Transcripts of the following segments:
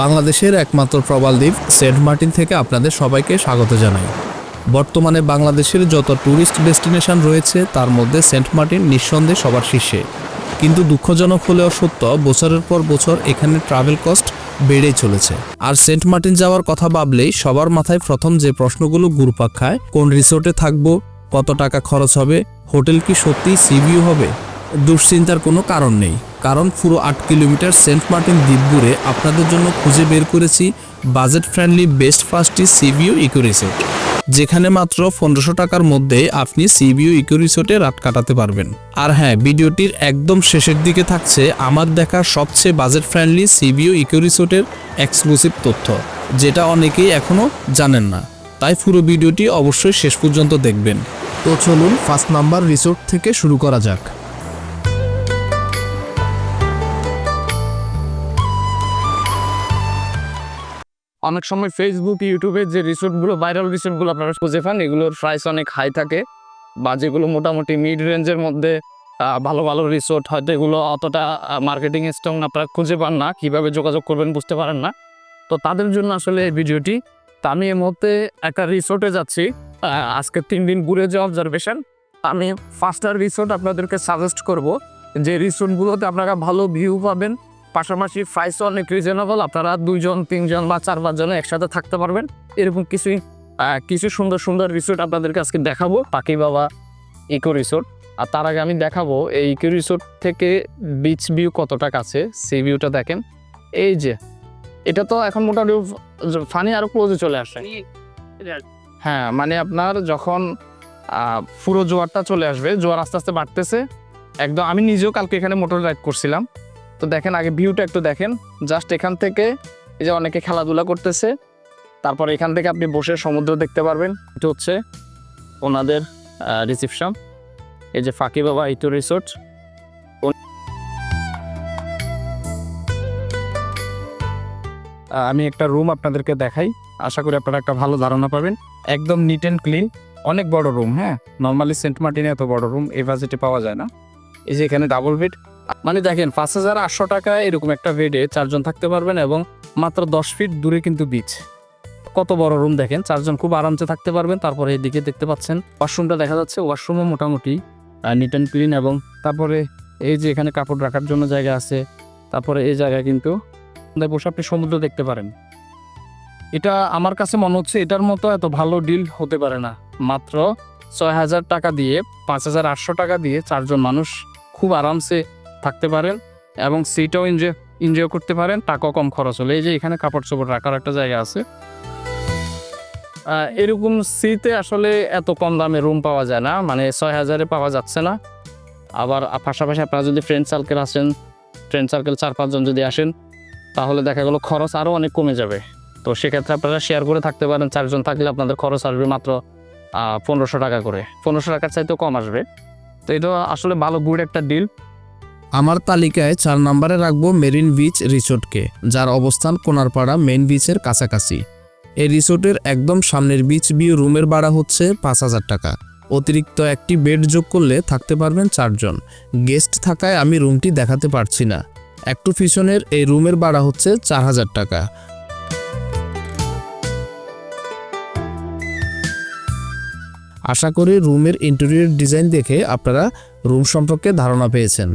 বাংলাদেশের একমাত্র প্রবাল দ্বীপ, সেন্ট মার্টিন থেকে আপনাদের সবাইকে স্বাগত জানাই। বর্তমানে বাংলাদেশের যত ট্যুরিস্ট ডেস্টিনেশন রয়েছে, তার মধ্যে সেন্ট মার্টিন নিঃসন্দেহে সবার শীর্ষে। কিন্তু দুঃখজনক হলেও সত্য, বছরের পর বছর এখানে ট্রাভেল কস্ট বেড়েই চলেছে। আর সেন্ট মার্টিন যাওয়ার কথা ভাবলেই সবার মাথায় প্রথম যে প্রশ্নগুলো ঘুরপাক খায়, কোন রিসোর্টে থাকব, কত টাকা খরচ হবে, হোটেল কি সত্যিই সিভিউ হবে? দুশ্চিন্তার কোনো কারণ নেই। কারণ পুরো আট কিলোমিটার সেন্ট মার্টিন দ্বীপ ঘুরে আপনাদের জন্য খুঁজে বের করেছি বাজেট ফ্রেন্ডলি বেস্ট ফার্স্টটি সিবিউ ইকো রিসোর্ট। যেখানে মাত্র পনেরোশো টাকার মধ্যে আপনি সিবিউ ইকো রিসোর্টে রাত কাটাতে পারবেন। আর হ্যাঁ ভিডিওটির একদম শেষের দিকে থাকছে আমার দেখা সবচেয়ে budget friendly sea view eco রিসোর্টের এক্সক্লুসিভ তথ্য, যেটা অনেকেই এখনও জানেন না। তাই পুরো ভিডিওটি অবশ্যই শেষ পর্যন্ত দেখবেন। তো চলুন ফার্স্ট নাম্বার রিসোর্ট থেকে শুরু করা যাক। অনেক সময় ফেসবুক ইউটিউবে যে রিসোর্টগুলো ভাইরাল রিসোর্টগুলো আপনারা খুঁজে পান, এগুলোর প্রাইস অনেক হাই থাকে বা যেগুলো মোটামুটি মিড রেঞ্জের মধ্যে ভালো ভালো রিসোর্ট হয়তো এগুলো অতটা মার্কেটিং স্ট্রং আপনারা খুঁজে পান না, কীভাবে যোগাযোগ করবেন বুঝতে পারেন না। তো তাদের জন্য আসলে এই ভিডিওটি, তা আমি এই মুহূর্তে একটা রিসোর্টে যাচ্ছি আজকে তিন দিন ঘুরে যে অবজারভেশন আমি ফার্স্টার রিসোর্ট আপনাদেরকে সাজেস্ট করব, যে রিসোর্টগুলোতে আপনারা ভালো ভিউ পাবেন পাশাপাশি প্রাইসও অনেক রিজনেবল আপনারা দুইজন তিনজন বা চার পাঁচজন একসাথে থাকতে পারবেন। এরকম কিছুই কিছু সুন্দর সুন্দর রিসোর্ট আপনাদেরকে আজকে দেখাবো। পাখি বাবা ইকো রিসোর্ট আর তার আগে আমি দেখাবো এই ইকো রিসোর্ট থেকে বিচ ভিউ কতটা কাছে? সেই ভিউটা দেখেন। এই যে এটা তো এখন মোটামুটি ফানি আরও ক্লোজে চলে আসে। হ্যাঁ মানে আপনার যখন পুরো জোয়ারটা চলে আসবে জোয়ার আস্তে আস্তে বাড়তেছে। একদম আমি নিজেও কালকে এখানে মোটর রাইড করছিলাম। তো দেখেন, আগে ভিউটা একটু দেখেন। জাস্ট এখান থেকে এই যে অনেকে খেলাধুলা করতেছে, তারপর এখান থেকে আপনি বসে সমুদ্র দেখতে পারবেন। এটা হচ্ছে ওনাদের রিসিপশন এই যে ফাঁকি বাবা ইটো রিসোর্ট আমি একটা রুম আপনাদেরকে দেখাই। আশা করি আপনারা একটা ভালো ধারণা পাবেন। একদম নিট অ্যান্ড ক্লিন অনেক বড় রুম হ্যাঁ? নর্মালি সেন্ট মার্টিনে এত বড় রুম এই বাজেটে পাওয়া যায় না। এই যে এখানে ডাবল বেড মানে দেখেন, পাঁচ হাজার আটশো টাকা এরকম একটা বেডে চারজন থাকতে পারবেন এবং মাত্র দশ ফিট দূরে কিন্তু বিচ কত বড় রুম দেখেন, চারজন খুব আরামসে থাকতে পারবেন। তারপরে এইদিকে দেখতে পাচ্ছেন ওয়াশরুমটা দেখা যাচ্ছে ওয়াশরুমও মোটামুটি নিট অ্যান্ড ক্লিন এবং তারপরে এই যে এখানে কাপড় রাখার জন্য জায়গা আছে, তারপরে এই জায়গায় কিন্তু বসে আপনি সমুদ্র দেখতে পারেন। এটা আমার কাছে মনে হচ্ছে এটার মতো এত ভালো ডিল হতে পারে না। মাত্র ছয় হাজার টাকা দিয়ে, পাঁচ হাজার আটশো টাকা দিয়ে চারজন মানুষ খুব আরামসে থাকতে পারেন এবং সিটাও এনজয় এনজয় করতে পারেন, টাকাও কম খরচ হলে। এই যে এখানে কাপড় চোপড় রাখার একটা জায়গা আছে। এরকম সিতে আসলে এত কম দামে রুম পাওয়া যায় না। মানে ছয় হাজারে পাওয়া যাচ্ছে না। আবার পাশাপাশি আপনারা যদি ফ্রেন্ড সার্কেল আসেন ফ্রেন্ড সার্কেল চার পাঁচজন যদি আসেন, তাহলে দেখা গেলো খরচ আরও অনেক কমে যাবে। তো সেক্ষেত্রে আপনারা শেয়ার করে থাকতে পারেন। চারজন থাকলে আপনাদের খরচ আসবে মাত্র পনেরোশো টাকা করে। পনেরোশো টাকার চাইতেও কম আসবে। তো এটা আসলে ভালো গুড একটা ডিল আমার তালিকায় চার নম্বরে রাখব মেরিন বিচ রিসোর্টকে, যার অবস্থান কোনারপাড়া মেইন বিচের কাছাকাছি। এই রিসোর্টের একদম সামনের বিচ ভিউ রুমের ভাড়া হচ্ছে পাঁচ হাজার টাকা। অতিরিক্ত একটি বেড যোগ করলে থাকতে পারবেন চারজন। গেস্ট থাকায় আমি রুমটি দেখাতে পারছি না। একটু পিছনের এই রুমের ভাড়া হচ্ছে চার হাজার টাকা। আশা করি রুমের ইন্টেরিয়র ডিজাইন দেখে আপনারা রুম সম্পর্কে ধারণা পেয়েছেন।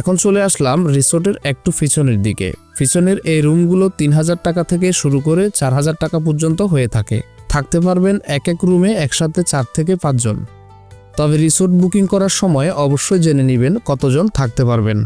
এখন চলে আসলাম রিসোর্টের একটু পিছনের দিকে। পিছনের এই রুমগুলো তিন হাজার টাকা থেকে শুরু করে চার হাজার টাকা পর্যন্ত হয়ে থাকে। থাকতে পারবেন এক এক রুমে একসাথে চার থেকে পাঁচজন। তবে রিসোর্ট বুকিং করার সময় অবশ্যই জেনে নেবেন কতজন থাকতে পারবেন।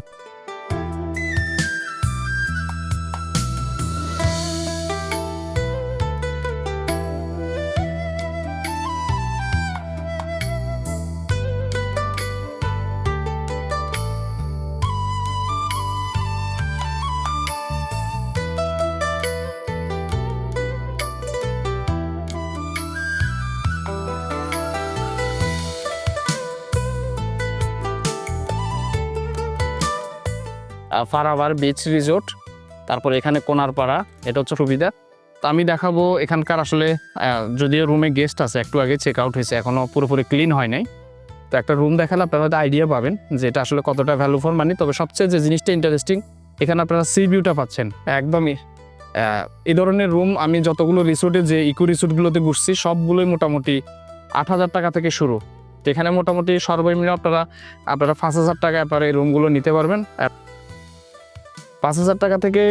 ফারাবার বিচ রিসোর্ট তারপর এখানে কোনারপাড়া, এটা হচ্ছে সুবিধা। তা আমি দেখাবো এখানকার আসলে যদিও রুমে গেস্ট আছে, একটু আগে চেক আউট হয়েছে এখনও পুরোপুরি ক্লিন হয় নাই। তো একটা রুম দেখালে আপনারা হয়তো আইডিয়া পাবেন যে এটা আসলে কতটা ভ্যালু ফর মানি তবে সবচেয়ে যে জিনিসটা ইন্টারেস্টিং এখানে আপনারা সি ভিউটা পাচ্ছেন। একদমই এই ধরনের রুম আমি যতগুলো রিসোর্টে যে ইকো রিসোর্টগুলোতে ঘুরছি, সবগুলোই মোটামুটি আট হাজার টাকা থেকে শুরু। তো এখানে মোটামুটি সর্বনিম্ন আপনারা আপনারা পাঁচ হাজার টাকা আপনারা এই রুমগুলো নিতে পারবেন। পাঁচ হাজার টাকা থেকে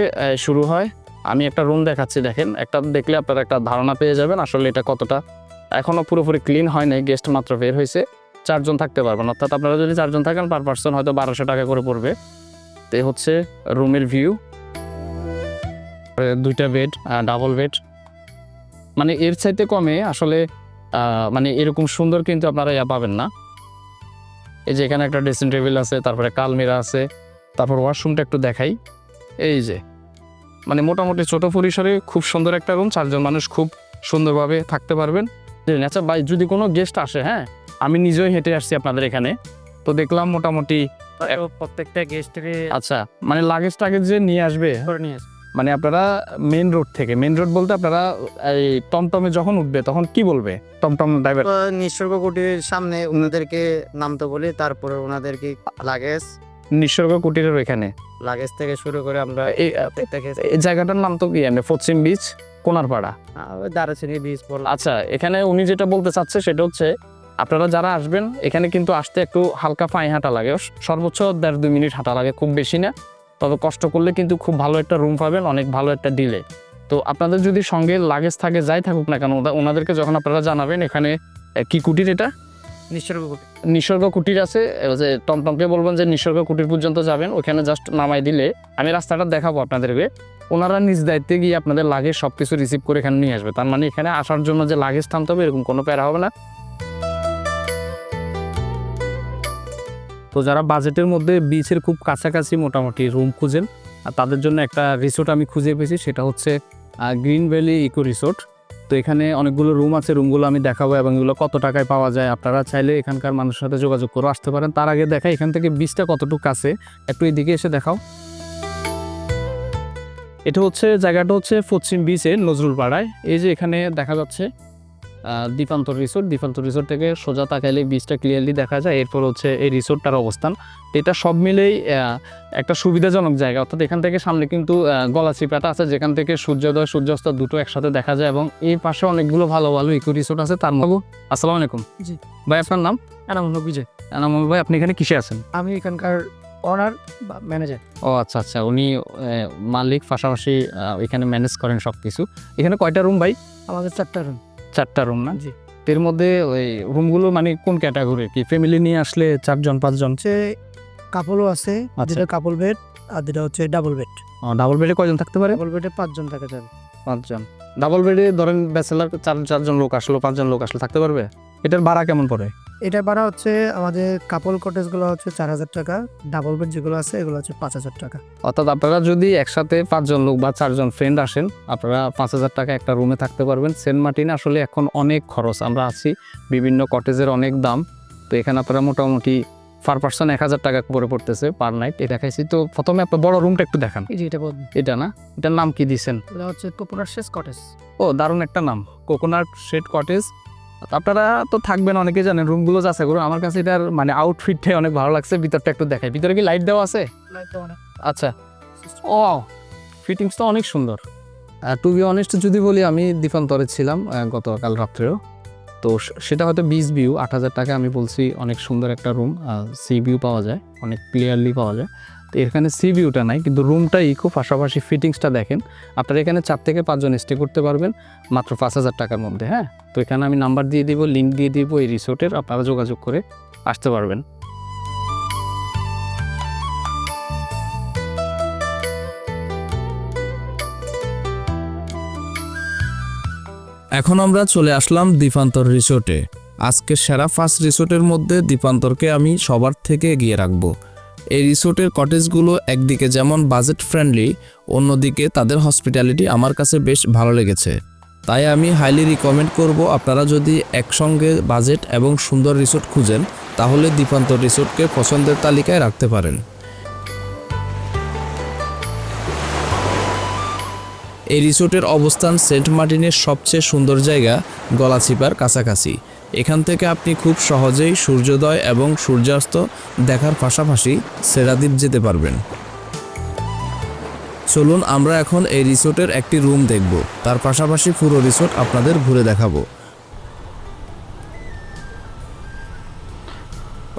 শুরু হয়। আমি একটা রুম দেখাচ্ছি, দেখেন। একটা দেখলে আপনারা একটা ধারণা পেয়ে যাবেন আসলে এটা কতটা। এখনও পুরোপুরি ক্লিন হয় নাই গেস্ট মাত্র বের হয়েছে। চারজন থাকতে পারবেন অর্থাৎ আপনারা যদি চারজন থাকেন পার পার্সন হয়তো বারোশো টাকা করে পড়বে। তো হচ্ছে রুমের ভিউ দুইটা বেড ডাবল বেড মানে এর চাইতে কমে আসলে মানে এরকম সুন্দর কিন্তু আপনারা ইয়া পাবেন না। এই যে এখানে একটা ড্রেসিং টেবিল আছে, তারপরে কালমিরা আছে। তারপর ওয়াশরুমটা একটু দেখাই। এই যে মানে মোটামুটি ছোট পরিসরে খুব সুন্দর একটা রুম চারজন মানুষ খুব সুন্দরভাবে থাকতে পারবেন। আচ্ছা ভাই যদি কোনো গেস্ট আসে হ্যাঁ আমি নিজেই হেঁটে আসছি আপনাদের এখানে। তো দেখলাম মোটামুটি প্রত্যেকটা গেস্টকে আচ্ছা মানে লাগেজ টাগেজ যে নিয়ে আসবে নিয়ে মানে আপনারা মেন রোড থেকে মেন রোড বলতে আপনারা এই টমটমে যখন উঠবে তখন কি বলবে টমটম ড্রাইভার নিসর্গ কুটির সামনে ওনাদেরকে নামতে বলি তারপরে ওনাদেরকে লাগেজ নিসর্গ কুটিরের এখানে লাগেজ থেকে শুরু করে আমরা এই জায়গাটার নাম তো কি এমনি পশ্চিম বিচ কোনারপাড়া? দারুচিনি পড়লাম আচ্ছা এখানে উনি যেটা বলতে চাচ্ছে সেটা হচ্ছে আপনারা যারা আসবেন এখানে কিন্তু আসতে একটু হালকা পায়ে হাঁটা লাগে। সর্বোচ্চ দেড় দুই মিনিট হাঁটা লাগে খুব বেশি না। তবে কষ্ট করলে কিন্তু খুব ভালো একটা রুম পাবেন অনেক ভালো একটা ডিলে তো আপনাদের যদি সঙ্গে লাগেজ থাকে যাই থাকুক না কেন ওনাদেরকে যখন আপনারা জানাবেন এখানে কি কুটির এটা? নিসর্গ কুটির। নিসর্গ কুটির আছে যে টমটমকে বলবেন যে নিসর্গ কুটির পর্যন্ত যাবেন, ওখানে জাস্ট নামাই দিলে আমি রাস্তাটা দেখাবো আপনাদেরকে। ওনারা নিজ দায়িত্বে গিয়ে আপনাদের লাগেজ সব কিছু রিসিভ করে এখানে নিয়ে আসবে। তার মানে এখানে আসার জন্য যে লাগেজ থামতে হবে, এরকম কোনো প্যারা হবে না। তো যারা বাজেটের মধ্যে বিচের খুব কাছাকাছি মোটামুটি রুম খুঁজেন, আর তাদের জন্য একটা রিসোর্ট আমি খুঁজে পেয়েছি, সেটা হচ্ছে গ্রিন ভ্যালি ইকো রিসোর্ট তো এখানে অনেকগুলো রুম আছে রুমগুলো আমি দেখাবো এবং এগুলো কত টাকায় পাওয়া যায়। আপনারা চাইলে এখানকার মানুষের সাথে যোগাযোগ করে আসতে পারেন। তার আগে দেখাই এখান থেকে বীজটা কতটুকু আছে। একটু এদিকে এসে দেখাও। এটা হচ্ছে, জায়গাটা হচ্ছে পশ্চিম বিচের নজরুল পাড়ায়। এই যে এখানে দেখা যাচ্ছে আহ, দ্বীপান্তর রিসোর্ট দ্বীপান্তর রিসোর্ট থেকে সোজা তাকাইলে বীজটা ক্লিয়ারলি দেখা যায়। এরপর হচ্ছে এই রিসোর্টটার অবস্থান। এটা সব মিলেই একটা সুবিধাজনক জায়গা। অর্থাৎ এখান থেকে সামনে কিন্তু গলাচিপাটা আছে। যেখান থেকে সূর্যোদয় সূর্যাস্ত দুটো একসাথে দেখা যায় এবং এই পাশে অনেকগুলো ভালো ভালো ইকো রিসোর্ট আছে। তার মধ্যে আসসালামু আলাইকুম। জি। ভাই আপনার নাম? এনাম হলো বিজয়। নাম ভাই আপনি এখানে কিসে আছেন? আমি এখানকার অনার বা ম্যানেজার ও আচ্ছা আচ্ছা। উনি মালিক পাশাপাশি এখানে ম্যানেজ করেন সব কিছু এখানে কয়টা রুম ভাই? আমাদের চারটা রুম চারটা রুম না? জি। এর মধ্যে ওই রুমগুলো মানে কোন ক্যাটাগরি কি ফ্যামিলি নিয়ে আসলে চারজন পাঁচজন? সে কাপলও আছে। যেটা কাপল বেড আর যেটা হচ্ছে ডাবল বেড ডাবল বেডে কয়জন থাকতে পারে? ডাবল বেডে পাঁচজন থাকা যাবে। পাঁচজন। ডাবল বেডে ধরেন ব্যাচেলার চার চারজন লোক আসলো পাঁচজন লোক আসলো থাকতে পারবে? এটার ভাড়া কেমন পড়ে? এটা ভাড়া হচ্ছে আমাদের কাপল কটেজগুলো হচ্ছে চার হাজার টাকা ডাবল বেড যেগুলো আছে এগুলো হচ্ছে পাঁচ হাজার টাকা। অর্থাৎ আপনারা যদি একসাথে পাঁচজন লোক বা চারজন ফ্রেন্ড আসেন আপনারা পাঁচ হাজার টাকা একটা রুমে থাকতে পারবেন। সেন্ট মার্টিন আসলে এখন অনেক খরচ আমরা আছি বিভিন্ন কটেজের অনেক দাম। তো এখানে আপনারা মোটামুটি পার পার্সন এক হাজার টাকা করে পড়তেছে পার নাইট এটা খাইছি। তো প্রথমে আপনার বড় রুমটা একটু দেখান। এই যে এটা এটা না? এটার নাম কি দিছেন? এটা হচ্ছে কোপোনার শেষ কটেজ ও দারুণ একটা নাম। কোকোনাট শেড কটেজ আপনারা তো থাকবেন অনেকে জানেন রুমগুলো যাচাই করুন। আমার কাছে এটার মানে আউটফিটটাই অনেক ভালো লাগছে। ভিতরটা একটু দেখাই। ভিতরে কি লাইট দেওয়া আছে? আচ্ছা। ও ফিটিংস তো অনেক সুন্দর। টু বি অনেস্ট যদি বলি আমি দীপান্তরে ছিলাম গতকাল রাত্রেও। তো সেটা হয়তো বিচ ভিউ আট হাজার টাকা আমি বলছি অনেক সুন্দর একটা রুম সি ভিউ পাওয়া যায়, অনেক ক্লিয়ারলি পাওয়া যায়। তো এখানে সি ভিউটা নাই, কিন্তু রুমটাই খুব পাশাপাশি ফিটিংসটা দেখেন। আপনারা এখানে চার থেকে পাঁচজন স্টে করতে পারবেন, মাত্র পাঁচ হাজার টাকার মধ্যে হ্যাঁ? তো এখানে আমি নাম্বার দিয়ে দিব লিঙ্ক দিয়ে দিব এই রিসোর্টের আপনারা যোগাযোগ করে আসতে পারবেন। এখন আমরা চলে আসলাম দ্বীপান্তর রিসোর্টে। আজকের সেরা ফার্স্ট রিসোর্টের মধ্যে দ্বীপান্তরকে আমি সবার থেকে এগিয়ে রাখব। এই রিসোর্টের কটেজগুলো একদিকে যেমন বাজেট ফ্রেন্ডলি অন্যদিকে তাদের হসপিটালিটি আমার কাছে বেশ ভালো লেগেছে। তাই আমি হাইলি রিকমেন্ড করব আপনারা যদি একসঙ্গে বাজেট এবং সুন্দর রিসোর্ট খুঁজেন, তাহলে দ্বীপান্তর রিসোর্টকে পছন্দের তালিকায় রাখতে পারেন। এই রিসোর্টের অবস্থান সেন্ট মার্টিনের সবচেয়ে সুন্দর জায়গা গলাচিপার কাছাকাছি। এখান থেকে আপনি খুব সহজেই সূর্যোদয় এবং সূর্যাস্ত দেখার পাশাপাশি সেরাদ্বীপ যেতে পারবেন। চলুন আমরা এখন এই রিসোর্টের একটি রুম দেখব। তার পাশাপাশি পুরো রিসোর্ট আপনাদের ঘুরে দেখাবো।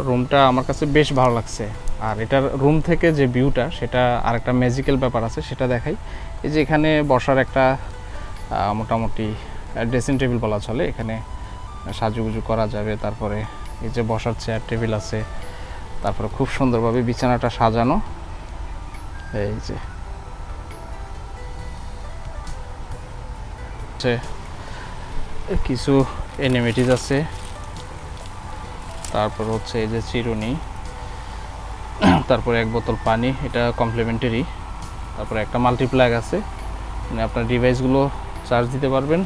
রুমটা আমার কাছে বেশ ভালো লাগছে। আর এটার রুম থেকে যে ভিউটা, সেটা আরেকটা ম্যাজিক্যাল ব্যাপার আছে, সেটা দেখাই। এই যে এখানে বসার একটা মোটামুটি ড্রেসিং টেবিল বলা চলে। এখানে সাজুগুজু করা যাবে। তারপরে এই যে বসার চেয়ার টেবিল আছে। তারপরে খুব সুন্দরভাবে বিছানাটা সাজানো। এই যে। হচ্ছে কিছু এনিমেটিস আছে। তারপর হচ্ছে এই যে চিরুনি। তারপরে এক বোতল পানি। এটা কমপ্লিমেন্টারি তারপরে একটা মাল্টিপ্লাগ আছে। মানে আপনার ডিভাইসগুলো চার্জ দিতে পারবেন।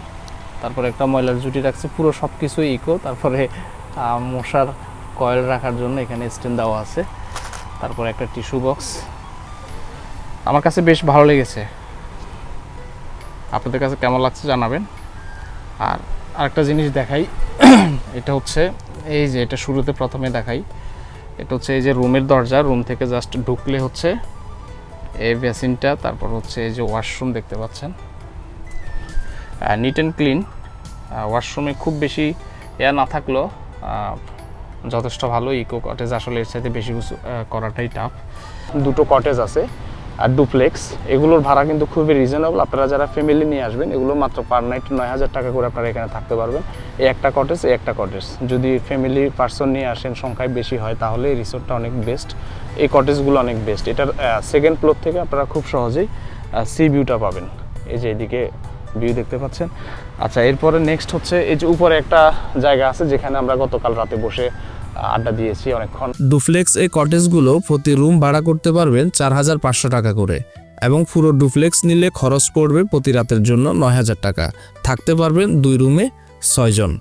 তারপরে একটা ময়লার জুটি রাখছে, পুরো সব কিছুই ইকো তারপরে মশার কয়েল রাখার জন্য এখানে স্ট্যান্ড দেওয়া আছে। তারপরে একটা টিস্যু বক্স আমার কাছে বেশ ভালো লেগেছে। আপনাদের কাছে কেমন লাগছে জানাবেন। আর আরেকটা জিনিস দেখাই। এটা হচ্ছে, এই যে এটা শুরুতে প্রথমে দেখাই। এটা হচ্ছে এই যে রুমের দরজা। রুম থেকে জাস্ট ঢুকলে হচ্ছে এই বেসিনটা তারপর হচ্ছে এই যে ওয়াশরুম দেখতে পাচ্ছেন। নিট অ্যান্ড ক্লিন ওয়াশরুমে খুব বেশি এয়া না থাকলেও যথেষ্ট ভালো ইকো কটেজ আসলে এর সাথে বেশি কিছু করাটাই টাফ দুটো কটেজ আছে। আর ডুপ্লেক্স এগুলোর ভাড়া কিন্তু খুবই রিজনেবল আপনারা যারা ফ্যামিলি নিয়ে আসবেন, এগুলো মাত্র পার নাইট নয় হাজার টাকা করে আপনারা এখানে থাকতে পারবেন। এই একটা কটেজ এই একটা কটেজ যদি ফ্যামিলি পার্সন নিয়ে আসেন, সংখ্যায় বেশি হয়, তাহলে এই রিসোর্টটা অনেক বেস্ট এই কটেজগুলো অনেক বেস্ট এটার সেকেন্ড ফ্লোর থেকে আপনারা খুব সহজেই সি ভিউটা পাবেন। এই যে এদিকে ভিউ দেখতে পাচ্ছেন। আচ্ছা এরপরে নেক্সট হচ্ছে, এই যে উপরে একটা জায়গা আছে, যেখানে আমরা গতকাল রাতে বসে আড্ডা দিয়েছি অনেকক্ষণ। ডুফ্লেক্স এই কটেজগুলো প্রতি রুম ভাড়া করতে পারবেন চার হাজার পাঁচশো টাকা করে এবং পুরো ডুফ্লেক্স নিলে খরচ পড়বে প্রতি রাতের জন্য নয় হাজার টাকা। থাকতে পারবেন দুই রুমে ছয়জন।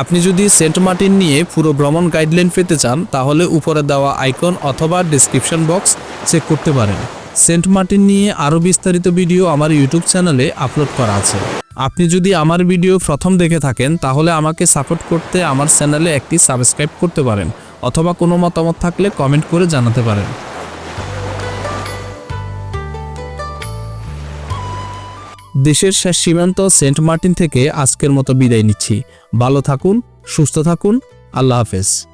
আপনি যদি সেন্ট মার্টিন নিয়ে পুরো ভ্রমণ গাইডলাইন পেতে চান, তাহলে উপরে দেওয়া আইকন অথবা ডিসক্রিপশন বক্স চেক করতে পারেন। সেন্ট মার্টিন নিয়ে আরও বিস্তারিত ভিডিও আমার ইউটিউব চ্যানেলে আপলোড করা আছে। আপনি যদি আমার ভিডিও প্রথম দেখে থাকেন, তাহলে আমাকে সাপোর্ট করতে আমার চ্যানেলে একটি সাবস্ক্রাইব করতে পারেন, অথবা কোনো মতামত থাকলে কমেন্ট করে জানাতে পারেন। দেশের শেষ সীমান্ত সেন্ট মার্টিন থেকে আজকের মতো বিদায় নিচ্ছি। ভালো থাকুন, সুস্থ থাকুন। আল্লাহ হাফেজ।